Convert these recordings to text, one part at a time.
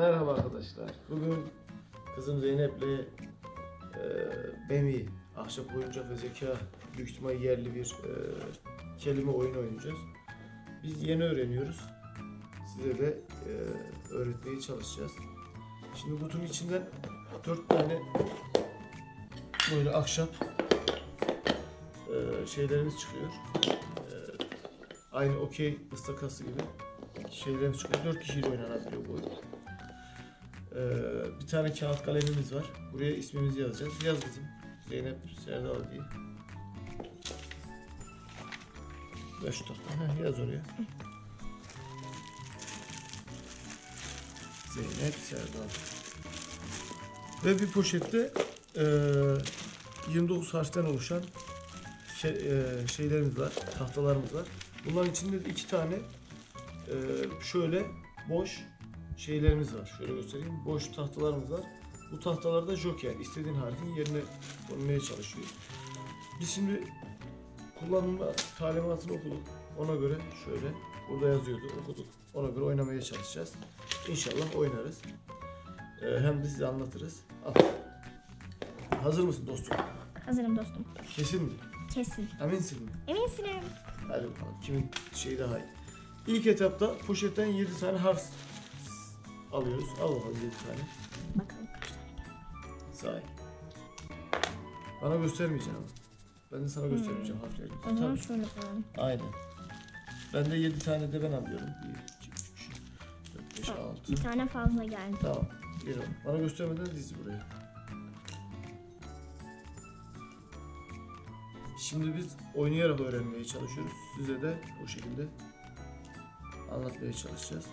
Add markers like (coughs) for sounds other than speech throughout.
Merhaba arkadaşlar. Bugün kızım Zeynep'le e, BEMI, ahşap oyuncak ve zeka büyük ihtimal yerli bir e, kelime oyunu oynayacağız. Biz yeni öğreniyoruz. Size de e, öğretmeye çalışacağız. Şimdi kutunun içinden dört tane böyle ahşap e, şeylerimiz çıkıyor. E, aynı okey ıstakası gibi şeylerimiz çıkıyor. Dört kişiyle oynanabiliyor bu oyun. Ee, bir tane kağıt kalemimiz var. Buraya ismimizi yazacağız. Yaz kızım. Zeynep Serdal diye. Ver şu tahtayı. Heh, yaz oraya. Zeynep Serdal. Ve bir poşette eee 29 harften oluşan şey, eee, şeylerimiz var. Tahtalarımız var. Bunların içinde de iki tane eee, şöyle boş şeylerimiz var. Şöyle göstereyim. Boş tahtalarımız var. Bu tahtalarda joker. istediğin harfin yerine konmaya çalışıyor. Biz şimdi kullanma talimatını okuduk. Ona göre şöyle burada yazıyordu okuduk. Ona göre oynamaya çalışacağız. İnşallah oynarız. Ee, hem de size anlatırız. Al. Hazır mısın dostum? Hazırım dostum. Kesin mi? Kesin. Eminsin mi? Eminsin. Hadi bakalım. Kimin şeyi daha iyi. İlk etapta poşetten 7 tane harf alıyoruz. Al bakalım 7 tane. Bakalım kaç tane. Say. Bana göstermeyeceksin ama. Ben de sana göstermeyeceğim harfleri. O zaman Tabii. şöyle koyalım. Aynen. Ben de 7 tane de ben alıyorum. 1, 2, 3, 4, 5, Tamam. 6. Bir tane fazla geldi. Tamam. Gel oğlum. Bana göstermeden diz buraya. Şimdi biz oynayarak öğrenmeye çalışıyoruz. Size de o şekilde anlatmaya çalışacağız.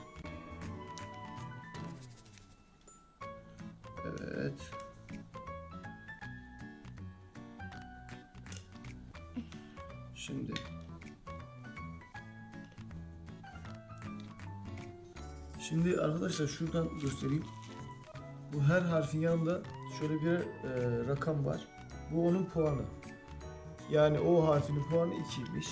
Şimdi Şimdi arkadaşlar şuradan göstereyim. Bu her harfin yanında şöyle bir e, rakam var. Bu onun puanı. Yani o harfinin puanı 2'ymiş.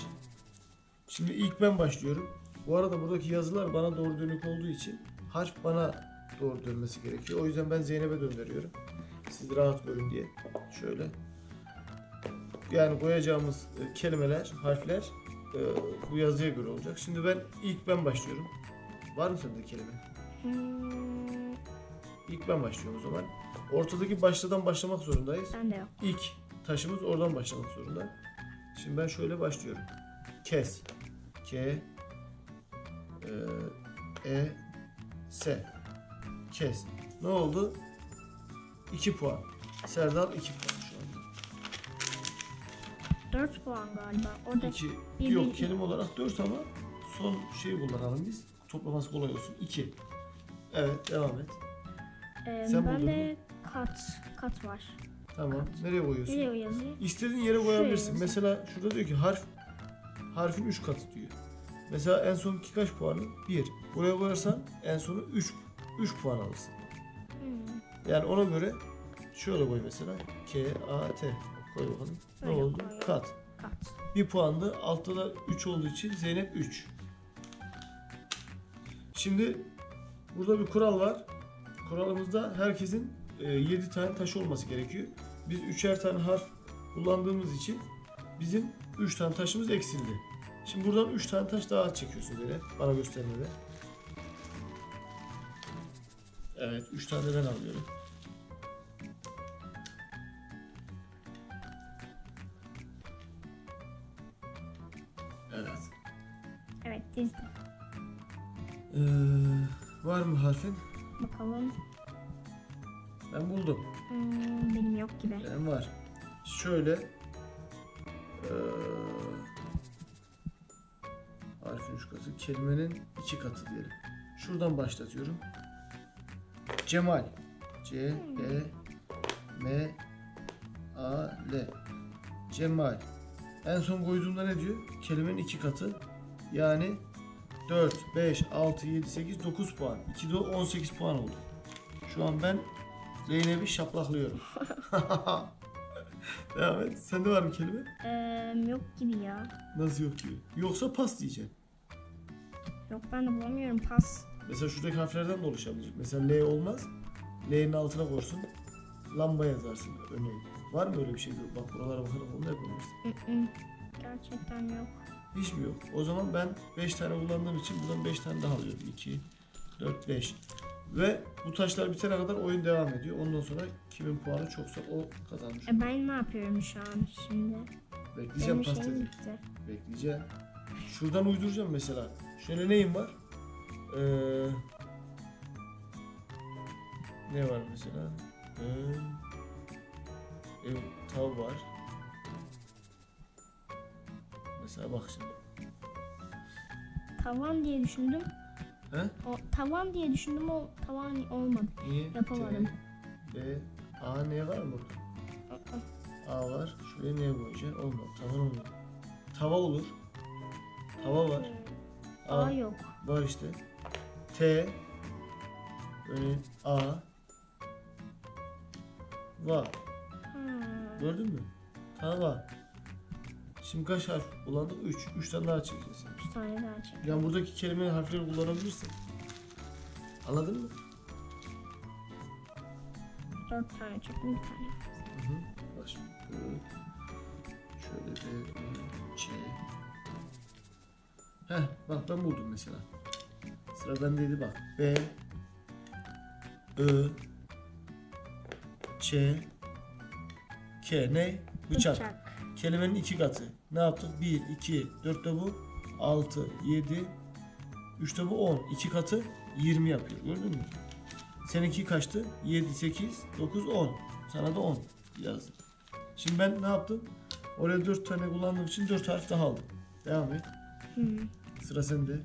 Şimdi ilk ben başlıyorum. Bu arada buradaki yazılar bana doğru dönük olduğu için harf bana doğru dönmesi gerekiyor. O yüzden ben Zeynep'e döndürüyorum. Siz rahat görün diye. Şöyle. Yani koyacağımız e, kelimeler, harfler e, bu yazıya göre olacak. Şimdi ben ilk ben başlıyorum. Var mı sende kelime? Hmm, İlk ben başlıyorum o zaman. Ortadaki başladan başlamak zorundayız. ben de yok. İlk taşımız oradan başlamak zorunda. Şimdi ben şöyle başlıyorum. Kes. K e, E S Kes. Ne oldu? 2 puan. Serdal 2 puan. 4 puan galiba. Orada 2 bir- yok bir- kelime olarak 4 ama son şeyi kullanalım biz. Toplaması kolay olsun. 2. Evet devam et. e, sen buldun ben de kat kat var. Tamam. Nereye koyuyorsun? Nereye o yazıyı? İstediğin yere koyabilirsin. Mesela şurada diyor ki harf harfin 3 katı diyor. Mesela en sonki kaç puanı? 1. Buraya koyarsan en sonu 3 3 puan alırsın. Hmm, Yani ona göre şöyle koy mesela. K A T koy bakalım. Ne Öyle oldu? koyuyorum. Kat. kat. Bir puandı. Altta da 3 olduğu için Zeynep 3. Şimdi burada bir kural var. Kuralımızda herkesin 7 tane taş olması gerekiyor. Biz üçer tane harf kullandığımız için bizim 3 tane taşımız eksildi. Şimdi buradan 3 tane taş daha çekiyorsun Zeynep. Bana göstermede. Evet 3 tane ben alıyorum. Ee, var mı harfin? Bakalım. Ben buldum. Hmm, benim yok gibi. Benim var. Şöyle ee, harfin üç katı, kelimenin iki katı diyelim. Şuradan başlatıyorum. Cemal. C E M A L. Cemal. En son koyduğumda ne diyor? Kelimenin iki katı. Yani 4, 5, 6, 7, 8, 9 puan. 2 de 18 puan oldu. Şu an ben Zeynep'i şaplaklıyorum. (laughs) Devam et. Sende var mı kelime? Ee, yok gibi ya. Nasıl yok ki? Yoksa pas diyeceksin. Yok ben de bulamıyorum. Pas. Mesela şuradaki harflerden de oluşabilir. Mesela L olmaz. L'nin altına korsun. Lamba yazarsın örneğin. Var mı öyle bir şey? Bak buralara bakarak onu da yapabilirsin. Gerçekten yok. Hiç mi yok? O zaman ben 5 tane kullandığım için buradan 5 tane daha alıyorum. 2, 4, 5. Ve bu taşlar bitene kadar oyun devam ediyor. Ondan sonra kimin puanı çoksa o kazanmış. E ben ne yapıyorum şu an şimdi? Bekleyeceğim Benim şeyim pastayı. bitti. Bekleyeceğim. Şuradan uyduracağım mesela. Şöyle neyim var? Ee, ne var mesela? Ee, ev, tav var. Mesela bak şimdi. Tavan diye düşündüm. He? O tavan diye düşündüm o tavan olmadı. Niye? Yapamadım. T, B, A, N var mı burada? A var. Şuraya N koyacaksın. Olmaz. Tavan olmuyor. Tava olur. Tava var. A, A yok. var işte. T, böyle A, Va. Ha. Gördün mü? Tava. Şimdi kaç harf kullandık? 3. 3 tane daha çekeceğiz. Üç tane daha çek. Yani buradaki kelime harfleri kullanabilirsin. Anladın mı? Dört tane çektim bir tane. Hı. Şöyle Ö, C. Heh bak ben buldum mesela. Sıra bendeydi bak. B, Ö, Ç, K ne? Bıçak. Kelimenin iki katı. Ne yaptık? 1, 2, 4 de bu. 6, 7, 3 de bu 10. 2 katı 20 yapıyor. Gördün mü? Seninki kaçtı? 7, 8, 9, 10. Sana da 10 yazdım. Şimdi ben ne yaptım? Oraya 4 tane kullandığım için 4 harf daha aldım. Devam et. Hmm. Sıra sende.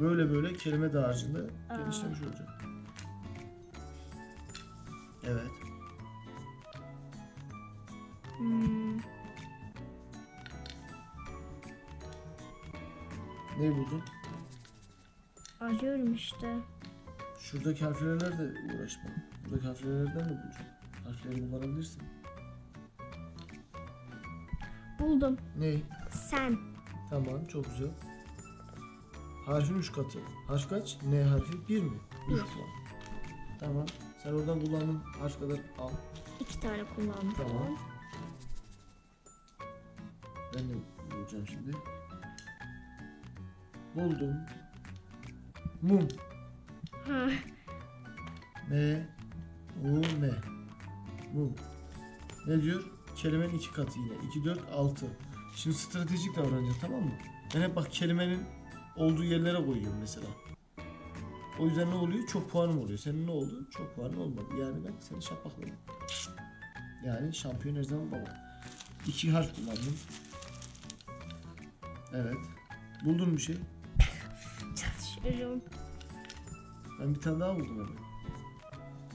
Böyle böyle kelime dağarcığında genişlemiş olacak. Evet. Ne buldun? Arıyorum işte. Şuradaki harflerle de uğraşma. Buradaki harflerden de bulacaksın. Harfleri kullanabilirsin. Buldum. Ne? Sen. Tamam çok güzel. Harfin 3 katı. Harf kaç? N harfi 1 mi? 3 Bir. puan. Tamam. Sen oradan kullandığın harf kadar al. iki tane kullandım. Tamam. Ben de bulacağım şimdi. Buldum. Mum. Ha. M U M. Mum. Ne diyor? Kelimenin iki katı yine. 2 4 6. Şimdi stratejik davranacağız tamam mı? Ben hep bak kelimenin olduğu yerlere koyuyorum mesela. O yüzden ne oluyor? Çok puanım oluyor. Senin ne oldu? Çok puanın olmadı. Yani ben seni şapakladım. Yani şampiyon her zaman baba. İki harf kullandım. Evet. Buldun bir şey. Çalışıyorum. Ben bir tane daha buldum hemen.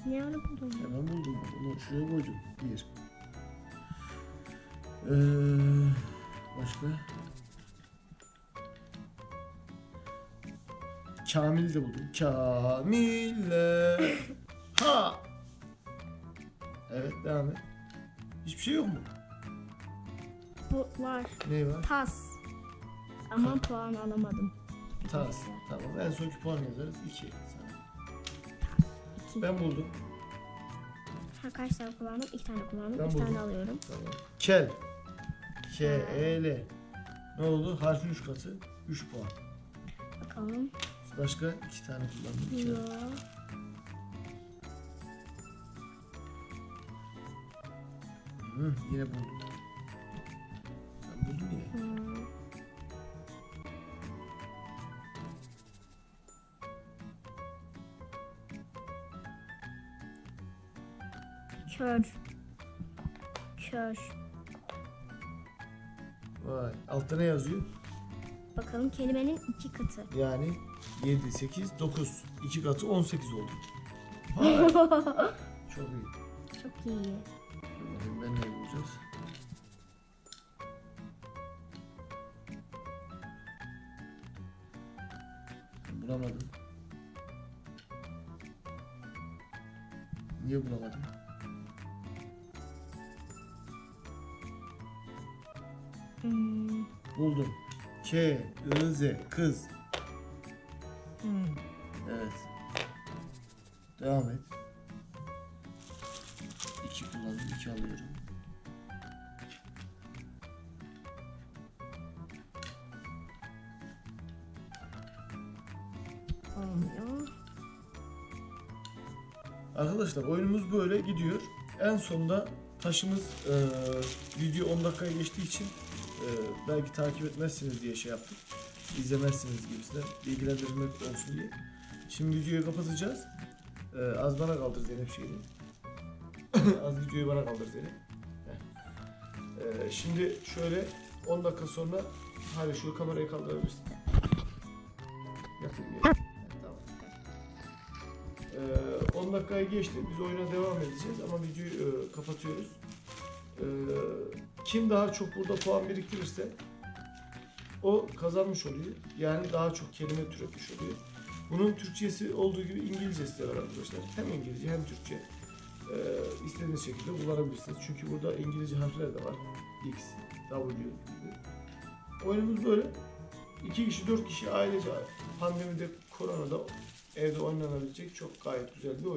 Ne ara buldum? Hemen buldum. Onu şuraya koydum. Bir. Ee, başka? Kamil de buldum. Kamille. (coughs) ha. Evet devam et. Hiçbir şey yok mu? Bu var. Ne var? Tas. Ama puan alamadım. Tas. Tamam. En sonki puan yazarız. 2 sana. İki. Ben buldum. Ha, kaç tane kullandım? İki tane kullandım. Ben Üç buldum. tane alıyorum. Tamam. Kel. K E L. Ne oldu? Harfin 3 katı. 3 puan. Bakalım. Başka iki tane kullandım. Kel. Yo. Hı, yine buldum. Kör. Kör. Vay. Altta ne yazıyor? Bakalım kelimenin iki katı. Yani 7, 8, 9. 2 katı 18 oldu. Vay. (laughs) Çok iyi. Çok iyi. Bakayım ben ne bulacağız? Bulamadım. Niye bulamadım? Hmm. Buldum. K, Z, kız. Evet. Devam et. 2 kullandım, 2 alıyorum. Olmuyor. Arkadaşlar oyunumuz böyle gidiyor. En sonunda taşımız e, video 10 dakikaya geçtiği için e, belki takip etmezsiniz diye şey yaptık. İzlemezsiniz gibisinden bilgilendirmek olsun diye. Şimdi videoyu kapatacağız. E, az bana kaldır Zeynep şeyini. (coughs) az videoyu bana kaldır Zeynep. E, şimdi şöyle 10 dakika sonra hadi şu kamerayı kaldırabilirsin. Yakın bir-. Ee, 10 dakikaya geçti. Biz oyuna devam edeceğiz ama videoyu e, kapatıyoruz. Ee, kim daha çok burada puan biriktirirse o kazanmış oluyor. Yani daha çok kelime türetmiş oluyor. Bunun Türkçesi olduğu gibi İngilizcesi de var arkadaşlar. Hem İngilizce hem Türkçe. Ee, istediğiniz şekilde kullanabilirsiniz. Çünkü burada İngilizce harfler de var. X, W gibi. Oyunumuz böyle. 2 kişi, 4 kişi ailece pandemide, koronada evde oynanabilecek çok gayet güzel bir oyun.